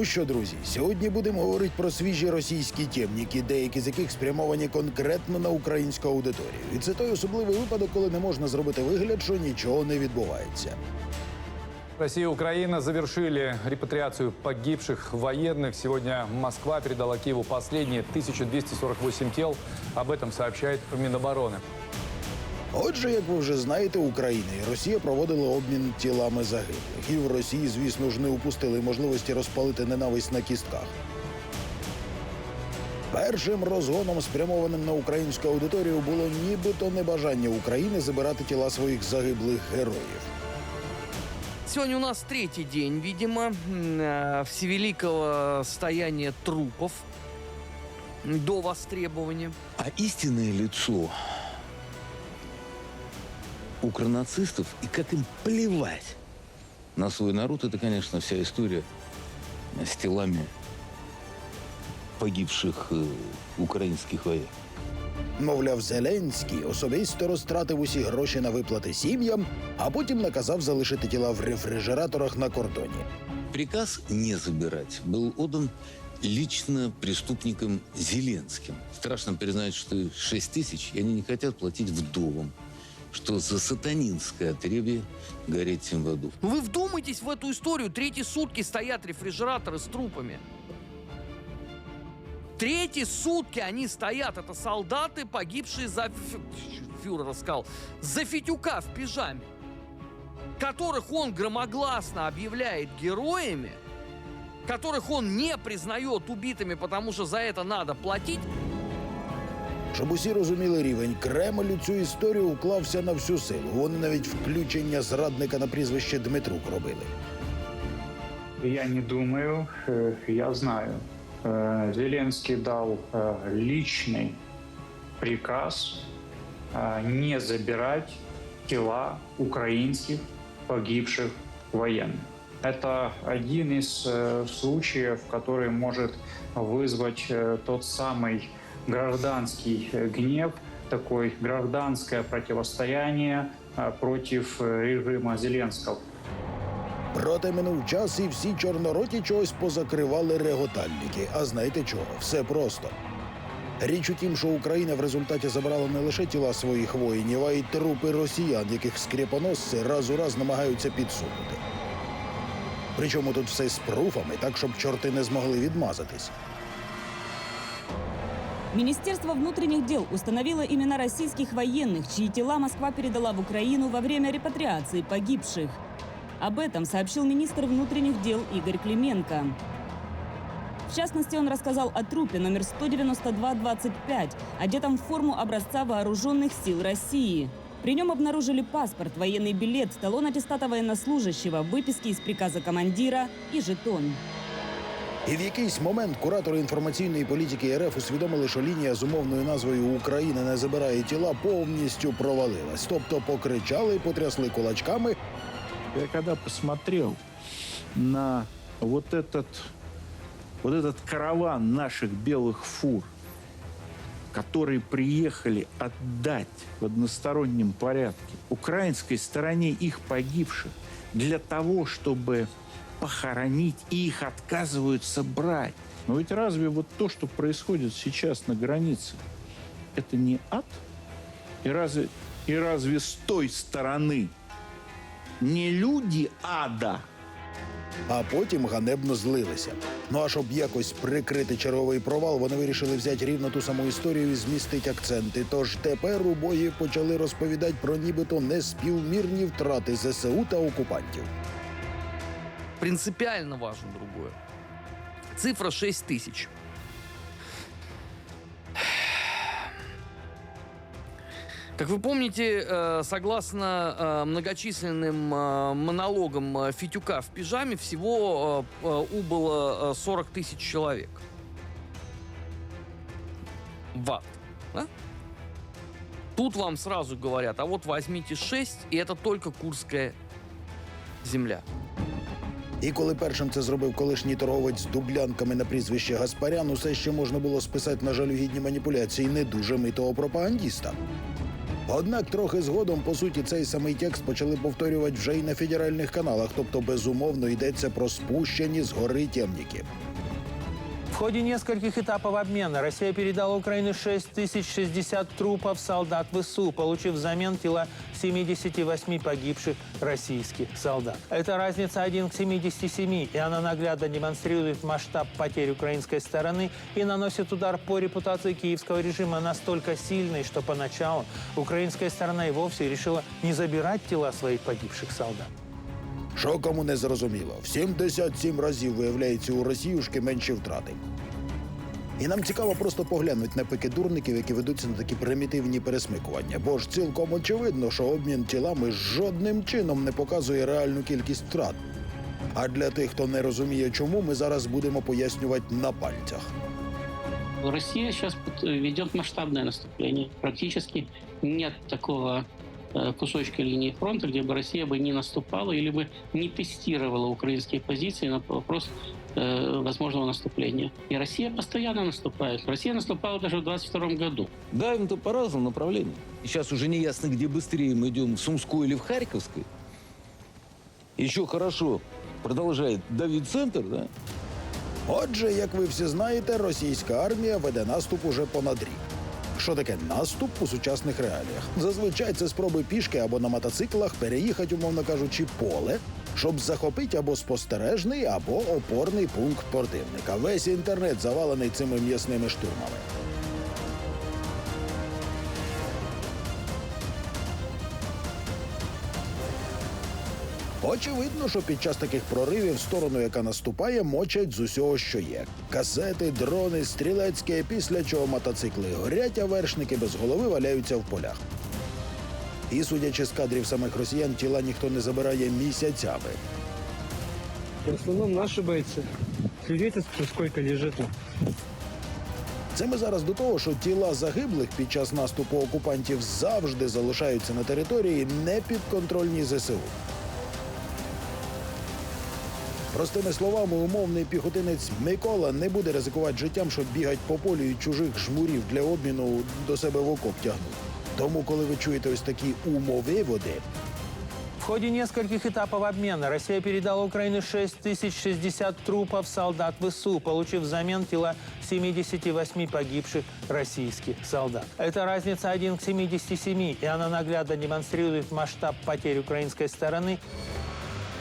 Ну що, друзі, сьогодні будемо говорити про свіжі російські темніки, деякі з яких спрямовані конкретно на українську аудиторію. І це той особливий випадок, коли не можна зробити вигляд, що нічого не відбувається. Россия и Украина завершили репатриацию погибших военных. Сегодня Москва передала Киеву последние 1248 тел. Об этом сообщает Минобороны. Отже, як ви вже знаєте, Україна і Росія проводили обмін тілами загиблих. І в Росії, звісно ж, не упустили можливості розпалити ненависть на кістках. Першим розгоном, спрямованим на українську аудиторію, було нібито небажання України забирати тіла своїх загиблих героїв. Сегодня у нас третий день, видимо, э, всевеликого стояния трупов до востребования. А истинное лицо укронацистов и как им плевать на свой народ, это, конечно, вся история с телами погибших э, украинских вояк. Мовляв, Зеленський особисто розтратив усі гроші на виплати сім'ям, а потім наказав залишити тіла в рефрижераторах на кордоні. Приказ не забирать был отдан лично преступникам Зеленским. Страшно признать, что 6 тысяч, и они не хотят платить вдовам, Что за сатанинское отребье гореть им в аду. Вы вдумайтесь в эту историю. Третьи сутки стоят рефрижераторы с трупами. Третьи сутки они стоят. Это солдаты, погибшие за... фю- Фюрер сказал. За Фитюка в пижаме. Которых он громогласно объявляет героями. Которых он не признает убитыми, потому что за это надо платить. Щоб усі розуміли рівень, Кремль у цю історію уклався на всю силу. Вони навіть включення зрадника на прізвище Дмитрук робили. Я не думаю, э, я знаю. Э, Зеленский дал э, личный приказ э, не забирать тела украинских погибших военных. Это один из э, случаев, который может вызвать э, тот самый гражданский э, гнев, такое гражданское противостояние э, против э, режима Зеленского. Проте минув час, і всі чорнороті чогось позакривали реготальники. А знаєте чого? Все просто. Річ у тім, що Україна в результаті забрала не лише тіла своїх воїнів, а й трупи росіян, яких скріпоносці раз у раз намагаються підсунути. Причому тут все з пруфами, так щоб чорти не змогли відмазатись. Министерство внутренних дел установило имена российских военных, чьи тела Москва передала в Украину во время репатриации погибших. Об этом сообщил министр внутренних дел Игорь Клименко. В частности, он рассказал о трупе номер 192-25, одетом в форму образца вооруженных сил России. При нем обнаружили паспорт, военный билет, талон аттестата военнослужащего, выписки из приказа командира и жетон. І в якийсь момент куратори інформаційної політики РФ усвідомили, що лінія з умовною назвою Україна не забирає тіла повністю провалилась. Тобто покричали, потрясли кулачками Я когда посмотрел на вот этот, вот этот караван наших белых фур, которые приехали отдать в одностороннем порядке украинской стороне их погибших для того, чтобы похоронить, и их отказываются брать. Но ведь разве вот то, что происходит сейчас на границе, это не ад? И разве, и разве с той стороны не люди ада, а потім ганебно злилися. Ну а щоб якось прикрити черговий провал, вони вирішили взяти рівно ту саму історію і змістити акценти. Тож тепер у бої почали розповідати про нібито неспівмірні втрати ЗСУ та окупантів. Принципиально важно другое. Цифра 6 тысяч. Как вы помните, э, согласно э, многочисленным э, монологам Фитюка в пижаме, всего убыло э, 40 тысяч человек. В да? Тут вам сразу говорят, а вот возьмите 6, и это только Курская земля. І коли першим це зробив колишній торговець з дублянками на прізвище Гаспарян, усе ще можна було списати на жалюгідні маніпуляції не дуже митого пропагандіста. Однак трохи згодом, по суті, цей самий текст почали повторювати вже й на федеральних каналах, тобто безумовно йдеться про спущені з гори темніки. Ходе нескольких этапов обмена Россия передала Украине 6060 трупов солдат ВСУ, получив взамен тела 78 погибших российских солдат. Эта разница 1 к 77, и она наглядно демонстрирует масштаб потерь украинской стороны и наносит удар по репутации киевского режима настолько сильный, что поначалу украинская сторона и вовсе решила не забирать тела своих погибших солдат. Що кому не зрозуміло, в 77 разів виявляється у Росіюшки менші втрати. І нам цікаво просто поглянути на пики дурників, які ведуться на такі примітивні пересмикування. Бо ж цілком очевидно, що обмін тілами жодним чином не показує реальну кількість втрат. А для тих, хто не розуміє, чому, ми зараз будемо пояснювати на пальцях. Россия сейчас ведет масштабное наступление. Практически нет такого кусочка линии фронта, где бы Россия бы не наступала или бы не тестировала украинские позиции на вопрос э, возможного наступления. И Россия постоянно наступает. Россия наступала даже в 22 году. Давим-то по разным направлениям. Сейчас уже не ясно, где быстрее мы идем, в Сумской или в Харьковской. Еще хорошо продолжает давить центр, да? Отже, як ви всі знаєте, російська армія веде наступ уже понад рік. Що таке наступ у сучасних реаліях? Зазвичай це спроби пішки або на мотоциклах переїхати, умовно кажучи, поле, щоб захопити або спостережний, або опорний пункт противника. Весь інтернет завалений цими м'ясними штурмами. Очевидно, що під час таких проривів сторону, яка наступає, мочать з усього, що є: касети, дрони, стрілецьке, після чого мотоцикли горять, а вершники без голови валяються в полях. І судячи з кадрів самих росіян, тіла ніхто не забирає місяцями. В основном наши бойцы. Свидетельств сколько лежит. Це ми зараз до того, що тіла загиблих під час наступу окупантів завжди залишаються на території непідконтрольній ЗСУ. Простими словами, умовний піхотинець Микола не буде ризикувати життям, щоб бігати по полю і чужих жмурів для обміну до себе в окоп тягнути. Тому, коли ви чуєте ось такі умовиводи, В ходе нескольких этапов обмена Россия передала Украине 6060 трупов солдат ВСУ, получив взамен тела 78 погибших российских солдат. Эта разница 1 к 77, и она наглядно демонстрирует масштаб потерь украинской стороны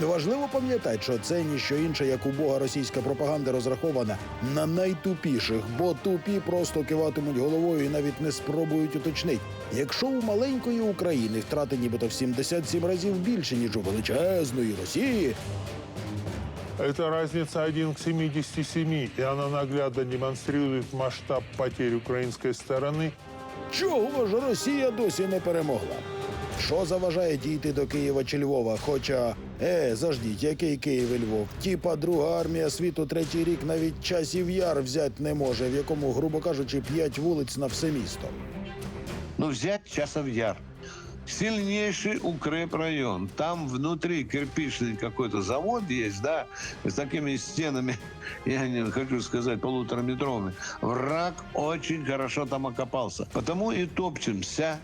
Важливо пам'ятати, що це ніщо інше, як убога російська пропаганда розрахована на найтупіших, бо тупі просто киватимуть головою і навіть не спробують уточнити. Якщо у маленької України втрати нібито в 77 разів більше, ніж у величезної Росії, Это разница 1 к 77, и она наглядно демонстрирует масштаб потерь украинской стороны. чого ж Росія досі не перемогла? Що заважає дійти до Києва чи Львова? Хоча, е, заждіть, який Київ і Львов? Тіпа друга армія світу третій рік навіть часів яр взяти не може, в якому, грубо кажучи, п'ять вулиць на все місто. Ну, взять Часов Яр. Сильнейший укрепрайон. Там внутри кирпичный какой-то завод есть, да, с такими стенами, я не хочу сказать, полутораметровыми. Враг очень хорошо там окопался. Потому и топчемся,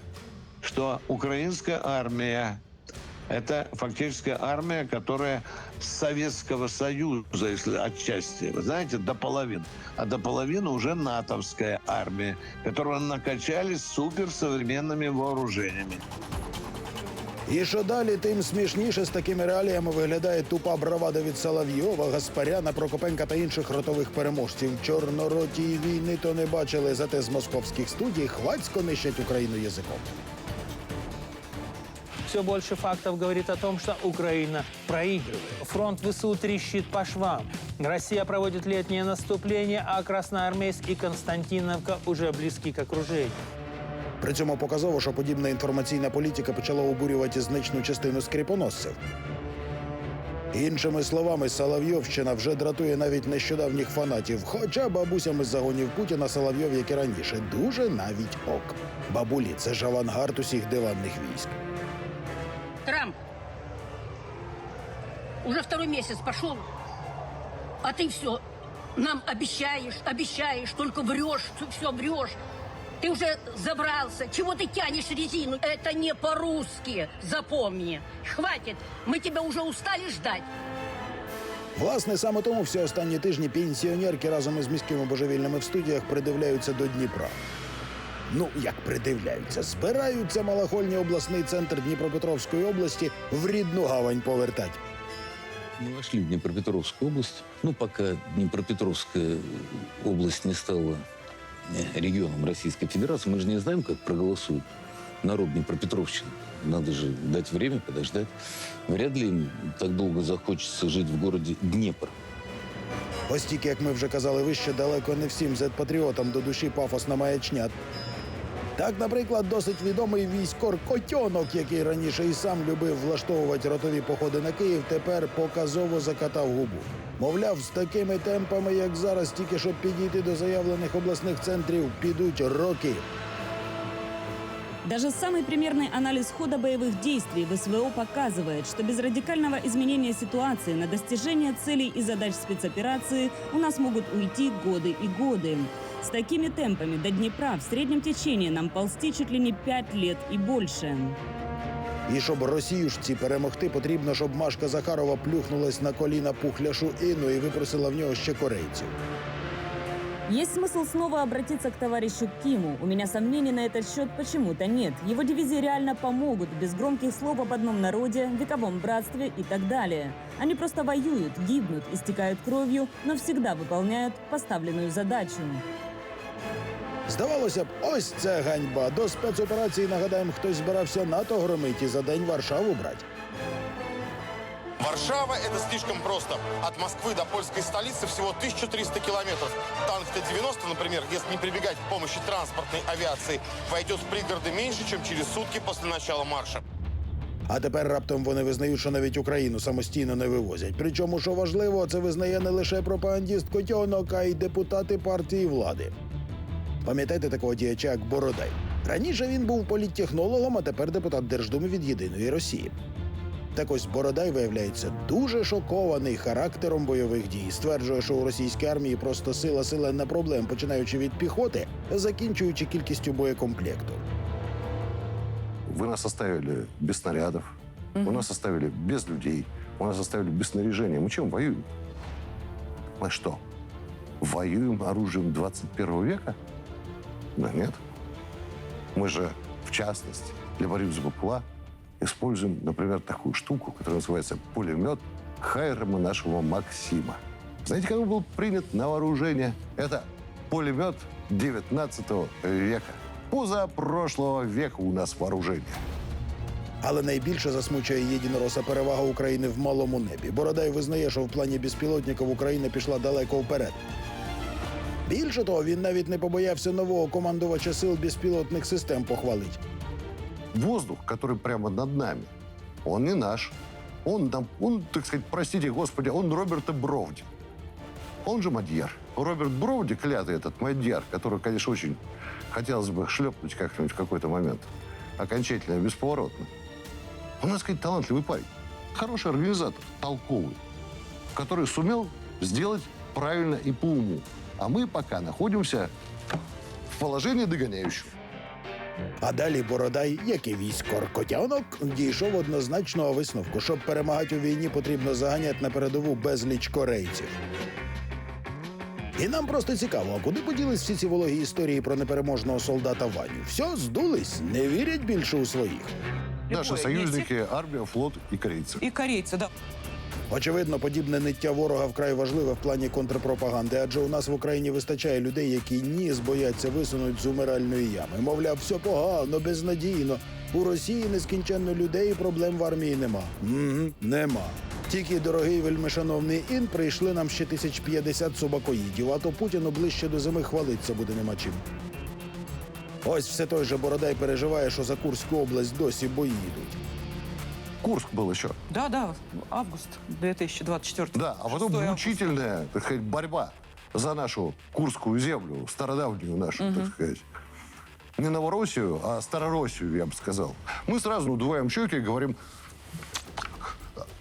что украинская армия это фактически армия, которая с Советского Союза, если отчасти, вы знаете, до половины. А до половины уже натовская армия, которую накачали суперсовременными вооружениями. І що далі, тим смішніше з такими реаліями виглядає тупа бравада від Соловйова, Гаспаряна, Прокопенка та інших ротових переможців. Чорнороті й війни то не бачили, зате з московських студій хвацько нищать Україну язиком. все больше фактов говорит о том, что Украина проигрывает. Фронт ВСУ трещит по швам. Россия проводит летнее наступление, а Красноармейск и Константиновка уже близки к окружению. При цьому показово, що подібна інформаційна політика почала обурювати значну частину скріпоносців. Іншими словами, Соловйовщина вже дратує навіть нещодавніх фанатів, хоча бабусями з загонів Путіна Соловйов, як і раніше, дуже навіть ок. Бабулі це ж авангард усіх диванних військ. Трамп, уже второй месяц пошел, а ты все нам обещаешь, обещаешь, только врешь, все врешь. Ты уже забрался. Чего ты тянешь резину? Это не по-русски. Запомни. Хватит. Мы тебя уже устали ждать. Власне, саме тому всі останні тижні пенсіонерки разом із міськими божевільними в студіях придивляються до Дніпра. Ну, як придивляються, збираються малахольні обласний центр Дніпропетровської області в рідну гавань повертать. Мы вошли в Днепропетровскую область. Ну, пока Днепропетровская область не стала э, регионом Российской Федерации, мы же не знаем, как проголосует народ Днепропетровщины. Надо же дать время, подождать. Вряд ли им так долго захочется жить в городе Днепр. Ось тільки, як ми вже казали вище, далеко не всім зет-патріотам до душі пафосна маячня. Так, наприклад, досить відомий військор Котьонок, який раніше і сам любив влаштовувати ротові походи на Київ, тепер показово закатав губу. Мовляв, з такими темпами, як зараз, тільки щоб підійти до заявлених обласних центрів, підуть роки. Даже самый примерный анализ хода боевых действий в СВО показывает, что без радикального изменения ситуации на достижение целей и задач спецоперации у нас могут уйти годы и годы. С такими темпами до Днепра в среднем течении нам ползти чуть ли не пять лет и больше. І щоб росіюшці перемогти, потрібно, щоб Машка Захарова плюхнулась на коліна пухляшу Інну і випросила в нього ще корейців. Есть смысл снова обратиться к товарищу Киму. У меня сомнений на этот счет почему-то нет. Его дивизии реально помогут, без громких слов об одном народе, вековом братстве и так далее. Они просто воюют, гибнут, истекают кровью, но всегда выполняют поставленную задачу. Здавалося б, ось це ганьба. До спецоперації, нагадаємо, хтось збирався НАТО громити і за день Варшаву брати. Варшава – это слишком просто. От Москвы до польской столицы всего 1300 километров. Танк Т-90, например, если не прибегать к помощи транспортной авиации, войдет в пригороды меньше, чем через сутки после начала марша. А тепер раптом вони визнають, що навіть Україну самостійно не вивозять. Причому, що важливо, це визнає не лише пропагандіст Котьонок, а й депутати партії влади. Пам'ятаєте такого діяча, як Бородай? Раніше він був політтехнологом, а тепер депутат Держдуми від Єдиної Росії. Так ось Бородай, виявляється, дуже шокований характером бойових дій. Стверджує, що у російській армії просто сила силена проблем, починаючи від піхоти, закінчуючи кількістю боєкомплекту. Вы нас оставили без снарядов, вы нас оставили без людей, вы нас оставили без снаряжения. Мы чем воюем? Мы что, воюем оружием 21 века? Да нет. Мы же, в частности, для борьбы за БПЛА используем, например, такую штуку, которая называется пулемет Хайрама нашего Максима. Знаете, как он был принят на вооружение? Это пулемет 19 века. Позапрошлого века у нас вооружение. Але найбільше засмучує єдинороса перевага України в малому небі. Бородай визнає, що в плані безпілотників Україна пішла далеко вперед. Більше того, він навіть не побоявся нового командувача сил безпілотних систем похвалить. Воздух, который прямо над нами, он не наш. Он, нам, он, так сказать, простите господи, он Роберта Бровди. Он же Мадьяр. Роберт Бровди, клятый этот Мадьяр, который, конечно, очень хотелось бы шлепнуть как-нибудь в какой-то момент, окончательно, бесповоротно. Он, надо сказать, талантливый парень. Хороший организатор, толковый, который сумел сделать правильно и по уму. А мы пока находимся в положении догоняющего. А далі Бородай, як і військор Котянок, дійшов однозначного висновку, щоб перемагати у війні, потрібно заганяти на передову безліч корейців. І нам просто цікаво, а куди поділись всі ці вологі історії про непереможного солдата Ваню? Все, здулись, не вірять більше у своїх. Наши союзники – армия, флот и корейцы. И корейцы, да. Очевидно, подібне ниття ворога вкрай важливе в плані контрпропаганди, адже у нас в Україні вистачає людей, які ніс бояться висунуть з умиральної ями. Мовляв, все погано, безнадійно. У Росії нескінченно людей і проблем в армії нема. Угу, нема. Тільки дорогий вельмишановний ін прийшли нам ще тисяч п'ятдесят собакоїдів, а то Путіну ближче до зими хвалиться буде нема чим. Ось все той же Бородай переживає, що за Курську область досі бої йдуть. Курск был еще. Да, да, август 2024. Да, а потом мучительная, так сказать, борьба за нашу Курскую землю, стародавнюю нашу, так сказать. Не Новороссию, а Старороссию, я бы сказал. Мы сразу надуваем щеки и говорим,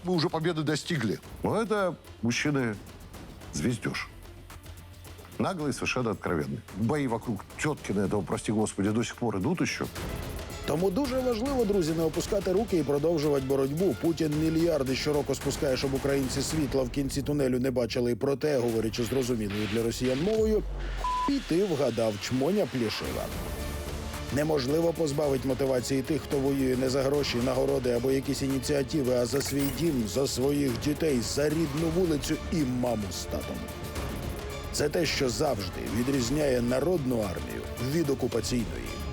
мы уже победы достигли. Но это, мужчины, звездеж. Наглые, совершенно откровенные. Бои вокруг Теткина этого, прости господи, до сих пор идут еще. Тому дуже важливо, друзі, не опускати руки і продовжувати боротьбу. Путін мільярди щороку спускає, щоб українці світла в кінці тунелю не бачили. І проте, говорячи зрозумілою для росіян мовою, і ти вгадав чмоня плішива. Неможливо позбавити мотивації тих, хто воює не за гроші, нагороди або якісь ініціативи, а за свій дім, за своїх дітей, за рідну вулицю і маму з татом. Це те, що завжди відрізняє народну армію від окупаційної.